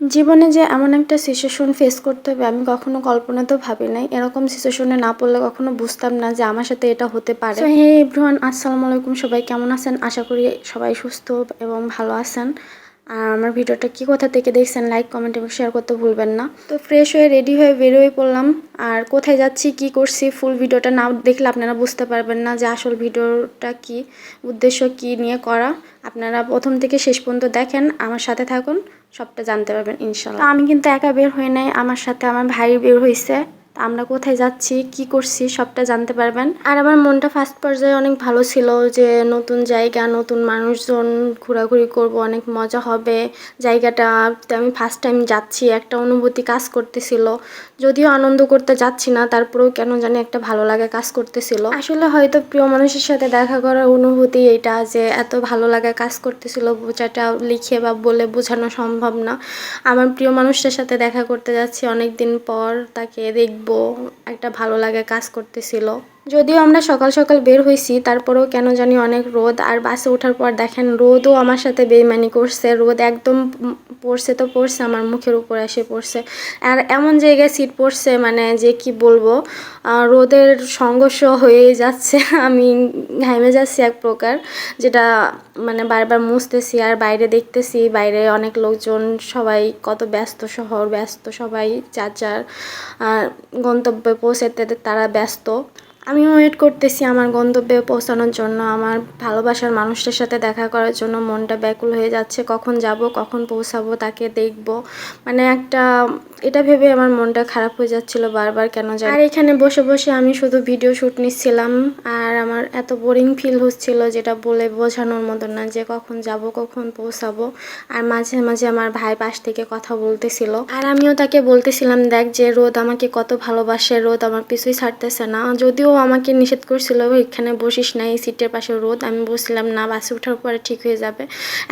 জীবনে যে এমন একটা সিচুয়েশন ফেস করতে হবে, আমি কখনো কল্পনাতেও ভাবি নাই। এরকম সিচুয়েশনে না পড়লে কখনো বুঝতাম না যে আমার সাথে এটা হতে পারে। হে এভরিওয়ান আসসালামু আলাইকুম। সবাই কেমন আছেন? আশা করি সবাই সুস্থ এবং ভালো আছেন। আর আমার ভিডিওটা কি কোথা থেকে দেখছেন লাইক কমেন্ট এবং শেয়ার করতে ভুলবেন না। তো ফ্রেশ হয়ে রেডি হয়ে বেরোয় পড়লাম। আর কোথায় যাচ্ছি, কি করছি ফুল ভিডিওটা না দেখলে আপনারা বুঝতে পারবেন না যে আসল ভিডিওটা কি, উদ্দেশ্য কি নিয়ে করা। আপনারা প্রথম থেকে শেষ পর্যন্ত দেখেন। আমার সাথে থাকুন। সবটা জানতে পারবেন ইনশাল্লাহ আমি কিন্তু একা বের হই নাই, আমার সাথে আমার ভাই বের হয়েছে আমরা কোথায় যাচ্ছি, কি করছি, সবটা জানতে পারবেন। আর আমার মনটা ফার্স্ট পর্যায়ে অনেক ভালো ছিল যে নতুন জায়গা, নতুন মানুষজন, ঘোরাঘুরি করব, অনেক মজা হবে। জায়গাটা আমি ফার্স্ট টাইম যাচ্ছি, একটা অনুভূতি কাজ করতেছিল। যদিও আনন্দ করতে যাচ্ছি না, তারপরেও কেন জানি একটা ভালো লাগে কাজ করতেছিল। আসলে হয়তো প্রিয় মানুষের সাথে দেখা করার অনুভূতি এটা যে এত ভালো লাগা কাজ করতেছিল, বোঝাটা লিখে বা বলে বোঝানো সম্ভব না। আমার প্রিয় মানুষটার সাথে দেখা করতে যাচ্ছি অনেক দিন পর, তাকে দেখব একটা ভালো লাগে কাজ করতেছিল। যদিও আমরা সকাল সকাল বের হয়েছি তারপরেও কেন জানি অনেক রোদ, আর বাসে ওঠার পর দেখেন রোদও আমার সাথে বেইমানি করছে, রোদ একদম পড়ছে তো পড়ছে, আমার মুখের উপর এসে পড়ছে। আর এমন জায়গায় সিট পড়ছে মানে যে কি বলব রোদের সংঘর্ষ হয়ে যাচ্ছে, আমি ঘামে যাচ্ছি এক প্রকার, যেটা মানে বারবার মুছতেছি আর বাইরে দেখতেছি, বাইরে অনেক লোকজন, সবাই কত ব্যস্ত শহর, ব্যস্ত সবাই চাচার গন্তব্যে পৌঁছাতে তারা ব্যস্ত। আমি ওয়েট করতেছি আমার গন্তব্যে পৌঁছানোর জন্য, আমার ভালোবাসার মানুষটার সাথে দেখা করার জন্য মনটা ব্যাকুল হয়ে যাচ্ছে, কখন যাব, কখন পৌঁছাবো, তাকে দেখব। মানে একটা, এটা ভেবে আমার মনটা খারাপ হয়ে যাচ্ছিল বারবার কেন যায় আর এখানে বসে বসে আমি শুধু ভিডিও শ্যুট নিচ্ছিলাম, আর আমার এত বোরিং ফিল হচ্ছিল যেটা বলে বোঝানোর মতো না যে কখন যাব, কখন পৌঁছাবো। আর মাঝে মাঝে আমার ভাই পাশ থেকে কথা বলতেছিল। আর আমিও তাকে বলতেছিলাম, দেখ যে রোদ আমাকে কত ভালোবাসে, রোদ আমার পিছুই ছাড়তেছে না। যদিও আমাকে নিষেধ করছিল, এখানে বসিস না, এই সিটের পাশে রোদ। আমি বসছিলাম না, বাসে ওঠার পরে ঠিক হয়ে যাবে।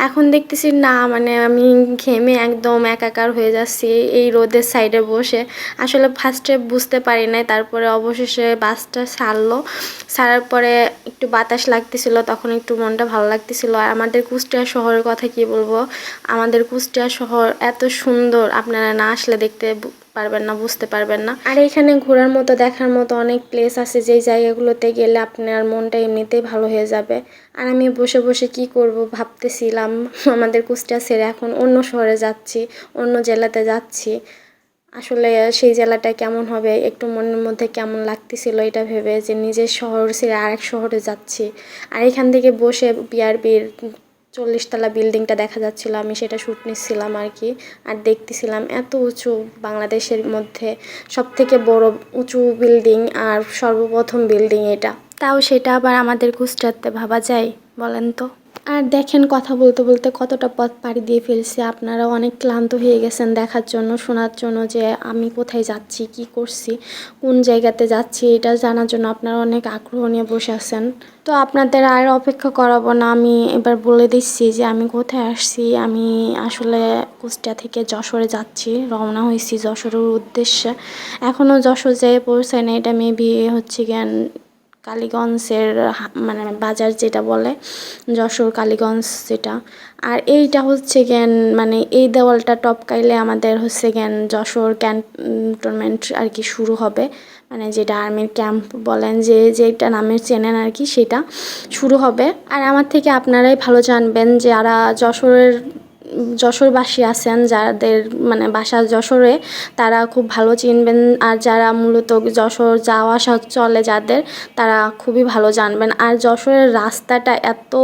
এখন দেখতেছি, না মানে আমি ঘেমে একদম একাকার হয়ে যাচ্ছি এই রোদের সাইডে বসে। আসলে ফার্স্টে বুঝতে পারি নাই, তারপরে অবশেষে বাসটা ছাড়লো। ছাড়ার পরে একটু বাতাস লাগতেছিল, তখন একটু মনটা ভালো লাগতেছিল। আর আমাদের কুষ্টিয়া শহরের কথা কি বলব? আমাদের কুষ্টিয়া শহর এত সুন্দর, আপনারা না আসলে দেখতে পারবেন না, বুঝতে পারবেন না। আর এখানে ঘোরার মতো, দেখার মতো অনেক প্লেস আছে, যেই জায়গাগুলোতে গেলে আপনার মনটা এমনিতেই ভালো হয়ে যাবে। আর আমি বসে বসে কি করব ভাবতেছিলাম, আমাদের কুষ্টিয়া ছেড়ে এখন অন্য শহরে যাচ্ছি, অন্য জেলাতে যাচ্ছি। আসলে সেই জেলাটা কেমন হবে, একটু মনের মধ্যে কেমন লাগতেছিল এটা ভেবে যে নিজের শহর ছেড়ে আরেক শহরে যাচ্ছি। আর এখান থেকে বসে বিআরবির চল্লিশতলা বিল্ডিংটা দেখা যাচ্ছিল, আমি সেটা শ্যুট নিচ্ছিলাম আর কি আর দেখতেছিলাম এত উঁচু বাংলাদেশের মধ্যে সব থেকে বড় উঁচু বিল্ডিং আর সর্বপ্রথম বিল্ডিং এটা। তাও সেটা আবার আমাদের গুজরাটতে ভাবা যায়, বলেন তো। আর দেখেন কথা বলতে বলতে কতটা পথ পাড়ি দিয়ে ফেলছে। আপনারা অনেক ক্লান্ত হয়ে গেছেন দেখার জন্য, শোনার জন্য যে আমি কোথায় যাচ্ছি, কি করছি, কোন জায়গাতে যাচ্ছি, এটা জানার জন্য আপনারা অনেক আগ্রহ নিয়ে বসে আছেন। তো আপনাদের আর অপেক্ষা করাবো না, আমি এবার বলে দিচ্ছি যে আমি কোথায় আসছি। আমি আসলে কুষ্টিয়া থেকে যশোরে যাচ্ছি, রওনা হয়েছি যশোরের উদ্দেশ্যে। এখনও যশোর যেয়ে পৌঁছায় না এটা মেবি হচ্ছে জ্ঞান কালীগঞ্জের মানে বাজার যেটা বলে, যশোর কালীগঞ্জ যেটা। আর এইটা হচ্ছে জ্ঞান মানে এই দেওয়ালটা টপকাইলে আমাদের হচ্ছে জ্ঞান যশোর ক্যান্টনমেন্ট আর কি শুরু হবে। মানে যেটা আর্মির ক্যাম্প বলেন, যে যেটা নামের চেনেন আর কি, সেটা শুরু হবে। আর আমার থেকে আপনারাই ভালো জানবেন যে যারা যশোরের যশোরবাসী আছেন, যাদের মানে বাসা যশোরে তারা খুব ভালো চিনবেন। আর যারা মূলত যশোর যাওয়া আসা চলে যাদের, তারা খুবই ভালো জানবেন। আর যশোরের রাস্তাটা এত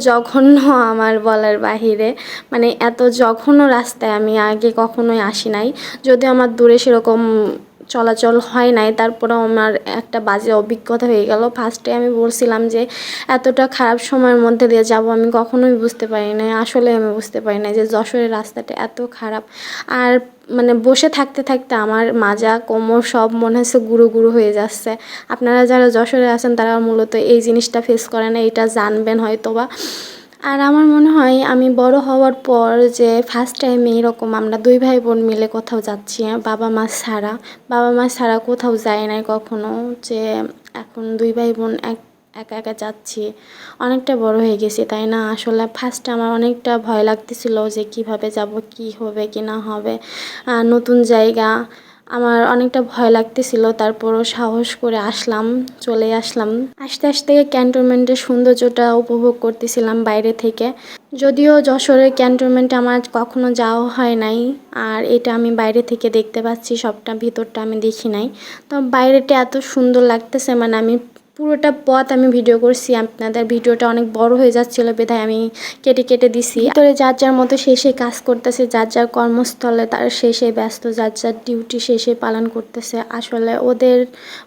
জঘন্য আমার বলার বাহিরে। মানে এত জঘন্য রাস্তায় আমি আগে কখনোই আসি নাই। যদিও আমার দূরে সেরকম চলাচল হয় নাই। তারপরেও আমার একটা বাজে অভিজ্ঞতা হয়ে গেল। ফার্স্টে আমি বলছিলাম যে, এতটা খারাপ সময়ের মধ্যে দিয়ে যাব আমি কখনোই বুঝতে পারি না আসলে আমি বুঝতে পারি না যে, যশোরের রাস্তাটা এত খারাপ। আর মানে বসে থাকতে থাকতে আমার মাজা, কোমর সব মনে হচ্ছে গুঁড়ো গুঁড়ো হয়ে যাচ্ছে। আপনারা যারা যশোরে আছেন, তারা মূলত এই জিনিসটা ফেস করে না এটা জানবেন হয়তো বা আর আমার মনে হয় আমি বড় হওয়ার পর যে ফার্স্ট টাইম এইরকম আমরা দুই ভাই বোন মিলে কোথাও যাচ্ছি হ্যাঁ, বাবা মা ছাড়া। বাবা মা ছাড়া কোথাও যায় নাই কখনো যে এখন দুই ভাই বোন এক একা একা যাচ্ছি। অনেকটা বড় হয়ে গেছি তাই না? আসলে ফার্স্টে আমার অনেকটা ভয় লাগতেছিল যে কীভাবে যাব কি হবে কি না হবে। নতুন জায়গা আমার অনেকটা ভয় লাগতেছিল, তারপরও সাহস করে আসলাম, চলে আসলাম। আস্তে আস্তে ক্যান্টনমেন্টের সৌন্দর্যটা উপভোগ করতেছিলাম বাইরে থেকে। যদিও যশোরের ক্যান্টনমেন্টে আমার কখনো যাওয়া হয় নাই, আর এটা আমি বাইরে থেকে দেখতে পাচ্ছি, সবটা ভিতরটা আমি দেখি নাই। তো বাইরেটা এত সুন্দর লাগতেছে মানে আমি পুরোটা পথ আমি ভিডিও করছি। আপনাদের ভিডিওটা অনেক বড় হয়ে যাচ্ছিল বিধায় আমি কেটে কেটে দিছি। ভিতরে যার যার মতো শেষে কাজ করতেছে, যার যার কর্মস্থলে তার শেষে ব্যস্ত, যার যার ডিউটি শেষে পালন করতেছে। আসলে ওদের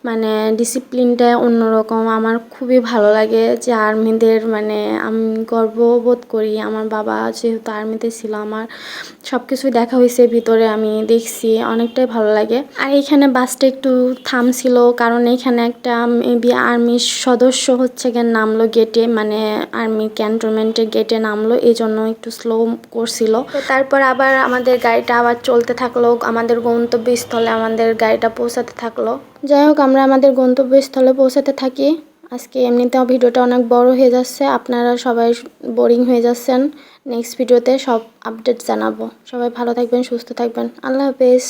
মানে ডিসিপ্লিনটা অন্যরকম। আমার খুবই ভালো লাগে যে আর্মিদের মানে আমি গর্ববোধ করি। আমার বাবা যেহেতু আর্মিতে ছিল, আমার সব কিছুই দেখা হয়েছে ভিতরে, আমি দেখছি, অনেকটাই ভালো লাগে। আর এখানে বাসটা একটু থামছিল, কারণ এখানে একটা মেবি আর্মির সদস্য হচ্ছে গিয়ে নামলো গেটে মানে আর্মি ক্যান্টনমেন্টের গেটে নামলো এই জন্য একটু স্লো করছিল। তারপর আবার আমাদের গাড়িটা আবার চলতে থাকল, আমাদের গন্তব্যস্থলে আমাদের গাড়িটা পৌঁছাতে থাকল। যাই হোক, আমরা আমাদের গন্তব্যস্থলে পৌঁছাতে থাকি। আজকে এমনিতেও ভিডিওটা অনেক বড় হয়ে যাচ্ছে, আপনারা সবাই বোরিং হয়ে যাচ্ছেন। নেক্সট ভিডিওতে সব আপডেট জানাব। সবাই ভালো থাকবেন, সুস্থ থাকবেন। আল্লাহ হাফেজ।